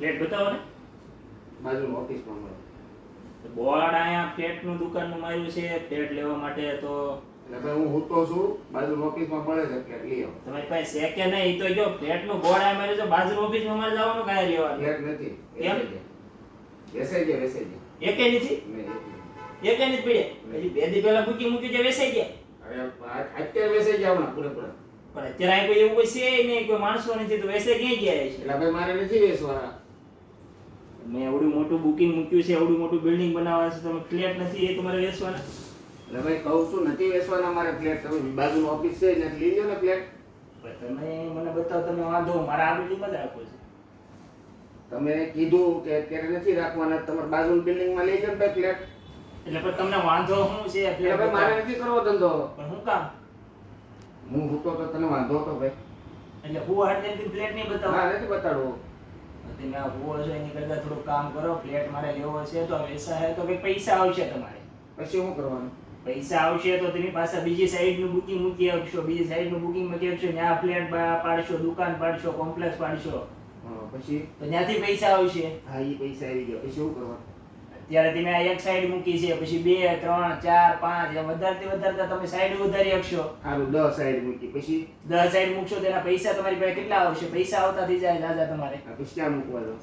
Flat બતાવો ને. બાજુ ઓફિસમાં મળે બોર્ડ અહીંયા ફ્લેટનું દુકાનનું માર્યું છે ફ્લેટ લેવા માટે તો એટલે ભાઈ હું હુતો છું બાજુ ઓફિસમાં મળે છે ફ્લેટ લઈ આવો. તમારી પાસે છે કે નહીં? તો જો ફ્લેટનું બોર્ડ આ માર્યું છે બાજુ ઓફિસમાં મારે જવાનું કાંઈ લેવાનું ફ્લેટ નથી. કેમ? વેસાઈ ગયા વેસાઈ ગયા એકે નથી? એકે નથી પડે? હજી બે દી પહેલા બુકિંગ મૂકી છે વેસાઈ ગયા? અત્યારે વેસાઈ ગયા હમણાં પૂરેપૂરા. પણ અત્યારે કોઈ એવું કોઈ છે નહીં કોઈ માણસો નથી તો વેસે ક્યાંય ગયા છે? એટલે ભાઈ મારે નથી વેસવાના મેં એવડું મોટું બુકિંગ મૂક્યું છે એવડું મોટું બિલ્ડિંગ બનાવવા છે તમે ફ્લેટ નથી એ તમારે વેચવાના? એટલે ભાઈ કહું છું નથી વેચવાના મારે ફ્લેટ તમે બાજુ ઓફિસ છે ને લઈ લો ને ફ્લેટ પણ તમે મને બતાવો તમે વાંધો મારે આ બિલ્ડિંગમાં જ રાખો છે. તમે કીધું કે અત્યારે નથી રાખવાના તમારે બાજુ બિલ્ડિંગમાં લઈ જાવ ભાઈ ફ્લેટ એટલે પણ તમને વાંધો શું છે એટલે ભાઈ મારે નથી કરવો ધંધો. પણ હું કામ? હું હૂતો તો તને વાંધો હતો ભાઈ. એટલે હું હાર્ડ ફ્લેટ નહીં બતાવો? હા નથી બતાડવું. તમે આ હુવો છો એની કરતા થોડું કામ કરો ફ્લેટ મારે લેવો છે તો પૈસા હે તો ભાઈ પૈસા આવશે તમારે. પછી શું કરવાનું? પૈસા આવશે તો તમે પાછા બીજી સાઈડનું બુકિંગ મૂકી આપશો બીજી સાઈડનું બુકિંગ મૂકી આપશો ત્યાં ફ્લેટ પાડશો દુકાન પાડશો કોમ્પ્લેક્સ પાડશો. પછી? તો ત્યાંથી પૈસા આવશે. હા એ પૈસા આવી ગયા. પછી શું કરવાનું? અત્યારે તમે આ એક સાઈડ મૂકી છે પછી બે ત્રણ ચાર પાંચ વધારતી વધારતા તમે સાઈડ વધારી શકશો સારું દસ સાઈડ મૂકી. પછી? દસ સાઈડ મૂકશો તેના પૈસા તમારી પાસે કેટલા આવશે? પૈસા આવતા થઈ જાય દાદા તમારે. પછી ક્યાં મૂકવા દો?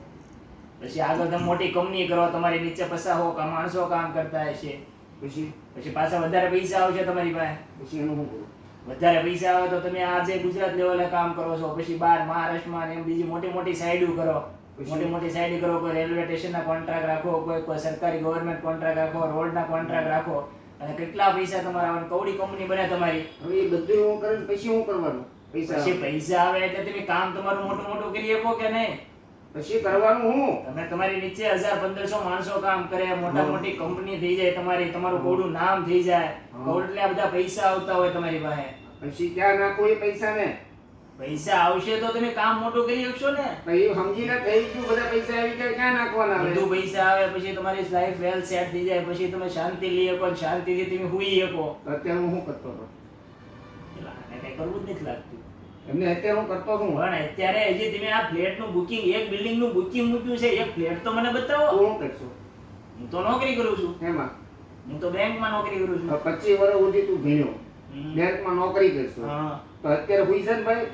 પછી આગળ તમે મોટી કંપની કરો તમારી નીચે પસા હો કા માણસો કામ કરતા હશે. પછી? પછી પાછા વધારે પૈસા આવશે તમારી પાસે. પછી એનું શું કરું? વધારે પૈસા આવે તો તમે આજે ગુજરાત લેવલે કામ કરો છો પછી બહાર મહારાષ્ટ્રમાં એમ બીજી મોટી મોટી સાઈડો કરો? મોટી મોટી સાઈડ કરો કોઈ રેલવે સ્ટેશનના કોન્ટ્રાક્ટ રાખો કોઈ કોઈ સરકારી ગવર્મેન્ટ કોન્ટ્રાક્ટ રાખો રોડના કોન્ટ્રાક્ટ રાખો અને કેટલા પૈસા તમારા કવડી કંપની બને તમારી? હવે એ બધું હું કરીને પછી હું કરવાનું? પૈસા પછી પૈસા આવે એટલે તમે કામ તમારું મોટું મોટું કરી શકો કે નહીં? પછી કરવાનું હું. તમે તમારી નીચે હજાર પંદરસો માણસો કામ કરે મોટા મોટી કંપની થઈ જાય તમારી તમારું કોડું નામ થઈ જાય. હા. કોડલા બધા પૈસા આવતા હોય તમારી પાસે. પછી ક્યાં નાખો એ પૈસા ને પૈસા આવશે તો તમે કામ મોટું કરી શકશો ને. પછી સમજીને થઈ ગયું બધા પૈસા આવી ગયા ક્યાં નાખવાના બધું પૈસા આવે પછી તમારી લાઈફ વેલ સેટ થઈ જાય પછી તમે શાંતિ લઈ શકો શાંતિથી તમે હુઈ શકો. અત્યારે હું શું કરતો હતો? એટલે કઈ કરવું જ નથી લાગતું. એમને અત્યારે હું કરતો છું. પણ અત્યારે હજી તમે આ ફ્લેટનું બુકિંગ એક બિલ્ડિંગનું બુકિંગ મૂક્યું છે એક ફ્લેટ તો મને બતાવો. હું કરશું? હું તો નોકરી કરું છું. એમાં? હું તો બેંકમાં નોકરી કરું છું. પચીસ વર્ષ સુધી તું ભણ્યો. બેંકમાં નોકરી કરશું. હા. તો અત્યારે હુઈ છે ને ભાઈ ભાઈ,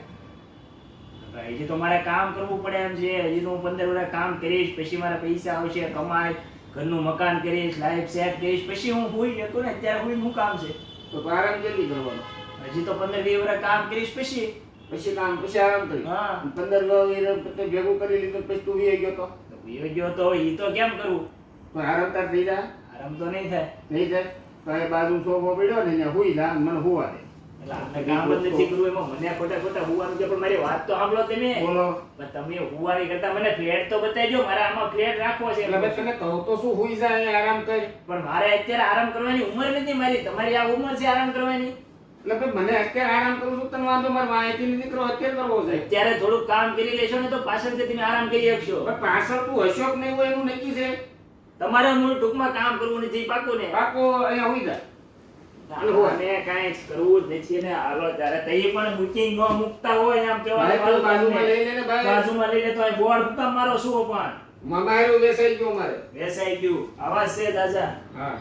હજી તો મારે કામ કરવું પડે એમ છે. હજી તો હું પંદર વર્ષ કામ કરીશ પછી મારા પૈસા આવશે કમાય ઘરનું મકાન કરીશ લાઈફ સેટ કરીશ પછી હું હુઈ જતો ને અત્યારે હુઈ હું કામ છે? તો આરામ જલ્દી કરવાનો? હજી તો પંદર વીસ વર્ષ કામ કરીશ પછી. પછી કામ પછી આરામ કરી હા. પંદર વર્ષ ભેગું કરી લીધું પછી તું વી ગયો તો? તો ગયો તો ઈ તો કેમ કરવું પણ આરામ તાર થઈ જાય? આરામ તો નહીં થાય. નહીં થાય? તો એ બાજુ સોફો પડ્યો ને એને હુઈ જા મને હુવા દે. મને અત્યારે આરામ કરવાની ઉંમર નથી મારી. તમારી આ ઉંમર છે આરામ કરવાની. મને અત્યારે આરામ કરું છું તમે વાંધો મારે માહિતી નથી કરો અત્યારે કરવો છે. અત્યારે થોડું કામ કરી લેશો ને તો પાછળથી તમે આરામ કરી શકશો પાછળ તું હશો કે નહીં હોય એનું નક્કી છે? તમારે મૂળ ટૂંકમાં કામ કરવું નથી પાકું ને. પાકો અહીંયા હોય જાય. અને કાઈ કરવું જ નથી ને હાલો ત્યારે તઈ પણ બુકિંગ ન મૂકતા હોય એમ ભાઈ તું બાજુમાં લઈ લે ને ભાઈ. બાજુમાં લઈ લે તો અહીં બોર્ડ હુકામ મારો શું પણ? મામાયરું વેસાઈ ગયો મારે વેસાઈ ગયું. આવાજ છે દાદા? હા.